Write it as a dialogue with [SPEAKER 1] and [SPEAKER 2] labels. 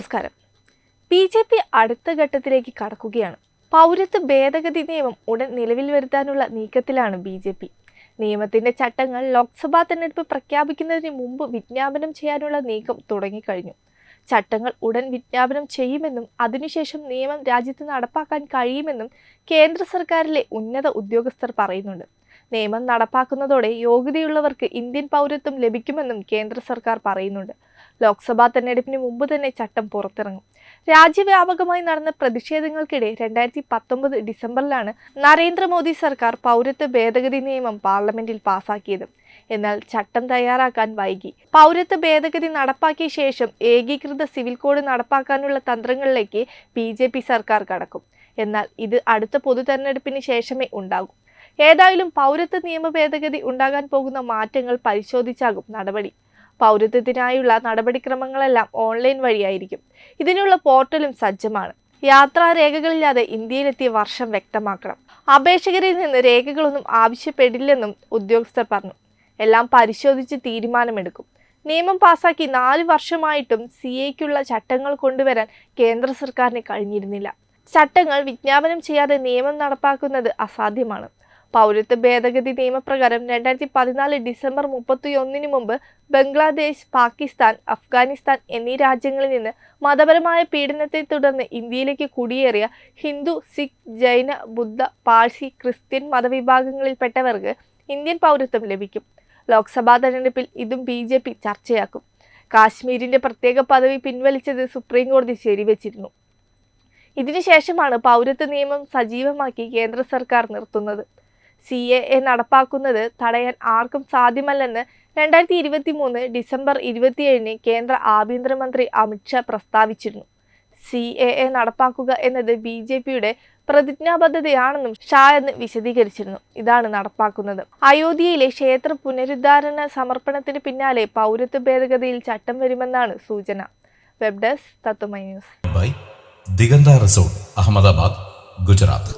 [SPEAKER 1] നമസ്കാരം. B J P അടുത്ത ഘട്ടത്തിലേക്ക് കടക്കുകയാണ്. പൗരത്വ ഭേദഗതി നിയമം ഉടൻ നിലവിൽ വരുത്താനുള്ള നീക്കത്തിലാണ് ബി ജെ പി. നിയമത്തിന്റെ ചട്ടങ്ങൾ ലോക്സഭാ തെരഞ്ഞെടുപ്പ് പ്രഖ്യാപിക്കുന്നതിന് മുമ്പ് വിജ്ഞാപനം ചെയ്യാനുള്ള നീക്കം തുടങ്ങിക്കഴിഞ്ഞു. ചട്ടങ്ങൾ ഉടൻ വിജ്ഞാപനം ചെയ്യുമെന്നും അതിനുശേഷം നിയമം രാജ്യത്ത് നടപ്പാക്കാൻ കഴിയുമെന്നും കേന്ദ്ര സർക്കാരിലെ ഉന്നത ഉദ്യോഗസ്ഥർ പറയുന്നുണ്ട്. നിയമം നടപ്പാക്കുന്നതോടെ യോഗ്യതയുള്ളവർക്ക് ഇന്ത്യൻ പൗരത്വം ലഭിക്കുമെന്നും കേന്ദ്ര സർക്കാർ പറയുന്നുണ്ട്. ലോക്സഭാ തെരഞ്ഞെടുപ്പിന് മുമ്പ് തന്നെ ചട്ടം പുറത്തിറങ്ങും. രാജ്യവ്യാപകമായി നടന്ന പ്രതിഷേധങ്ങൾക്കിടെ രണ്ടായിരത്തി പത്തൊമ്പത് ഡിസംബറിലാണ് നരേന്ദ്രമോദി സർക്കാർ പൗരത്വ ഭേദഗതി നിയമം പാർലമെന്റിൽ പാസാക്കിയത്. എന്നാൽ ചട്ടം തയ്യാറാക്കാൻ വൈകി. പൗരത്വ ഭേദഗതി നടപ്പാക്കിയ ശേഷം ഏകീകൃത സിവിൽ കോഡ് നടപ്പാക്കാനുള്ള തന്ത്രങ്ങളിലേക്ക് ബി ജെ പി സർക്കാർ കടക്കും. എന്നാൽ ഇത് അടുത്ത പൊതു തെരഞ്ഞെടുപ്പിന് ശേഷമേ ഉണ്ടാകൂ. ഏതായാലും പൗരത്വ നിയമ ഭേദഗതി ഉണ്ടാകാൻ പോകുന്ന മാറ്റങ്ങൾ പരിശോധിച്ചാകും നടപടി. പൗരത്വത്തിനായുള്ള നടപടിക്രമങ്ങളെല്ലാം ഓൺലൈൻ വഴിയായിരിക്കും. ഇതിനുള്ള പോർട്ടലും സജ്ജമാണ്. യാത്രാ രേഖകളില്ലാതെ ഇന്ത്യയിലെത്തിയ വർഷം വ്യക്തമാക്കണം. അപേക്ഷകരിൽ നിന്ന് രേഖകളൊന്നും ആവശ്യപ്പെടില്ലെന്നും ഉദ്യോഗസ്ഥർ പറഞ്ഞു. എല്ലാം പരിശോധിച്ച് തീരുമാനമെടുക്കും. നിയമം പാസാക്കി നാല് വർഷമായിട്ടും സി എക്കുള്ള ചട്ടങ്ങൾ കൊണ്ടുവരാൻ കേന്ദ്ര സർക്കാരിന് കഴിഞ്ഞിരുന്നില്ല. ചട്ടങ്ങൾ വിജ്ഞാപനം ചെയ്യാതെ നിയമം നടപ്പാക്കുന്നത് അസാധ്യമാണ്. പൗരത്വ ഭേദഗതി നിയമപ്രകാരം രണ്ടായിരത്തി പതിനാല് ഡിസംബർ മുപ്പത്തി ഒന്നിന് മുമ്പ് ബംഗ്ലാദേശ് പാകിസ്ഥാൻ അഫ്ഗാനിസ്ഥാൻ എന്നീ രാജ്യങ്ങളിൽ നിന്ന് മതപരമായ പീഡനത്തെ തുടർന്ന് ഇന്ത്യയിലേക്ക് കുടിയേറിയ ഹിന്ദു സിഖ് ജൈന ബുദ്ധ പാഴ്സി ക്രിസ്ത്യൻ മതവിഭാഗങ്ങളിൽപ്പെട്ടവർക്ക് ഇന്ത്യൻ പൗരത്വം ലഭിക്കും. ലോക്സഭാ തെരഞ്ഞെടുപ്പിൽ ഇതും ബി ജെ പി ചർച്ചയാക്കും. കാശ്മീരിന്റെ പ്രത്യേക പദവി പിൻവലിച്ചത് സുപ്രീം കോടതി ശരിവച്ചിരുന്നു. ഇതിനുശേഷമാണ് പൗരത്വ നിയമം സജീവമാക്കി കേന്ദ്ര സർക്കാർ നിർത്തുന്നത്. സി എ എ നടപ്പാക്കുന്നത് തടയാൻ ആർക്കും സാധ്യമല്ലെന്ന് രണ്ടായിരത്തി ഇരുപത്തി മൂന്ന് ഡിസംബർ ഇരുപത്തിയേഴിന് കേന്ദ്ര ആഭ്യന്തരമന്ത്രി അമിത്ഷാ പ്രസ്താവിച്ചിരുന്നു. സി എ എ നടപ്പാക്കുക എന്നത് ബി ജെ പിയുടെ പ്രതിജ്ഞാബദ്ധതയാണെന്നും ഷാ എന്ന് വിശദീകരിച്ചിരുന്നു. ഇതാണ് നടപ്പാക്കുന്നത്. അയോധ്യയിലെ ക്ഷേത്ര പുനരുദ്ധാരണ സമർപ്പണത്തിന് പിന്നാലെ പൗരത്വ ഭേദഗതിയിൽ ചട്ടം വരുമെന്നാണ് സൂചന. Web desk Tatwamayi news.
[SPEAKER 2] Diganta resort Ahmedabad Gujarat.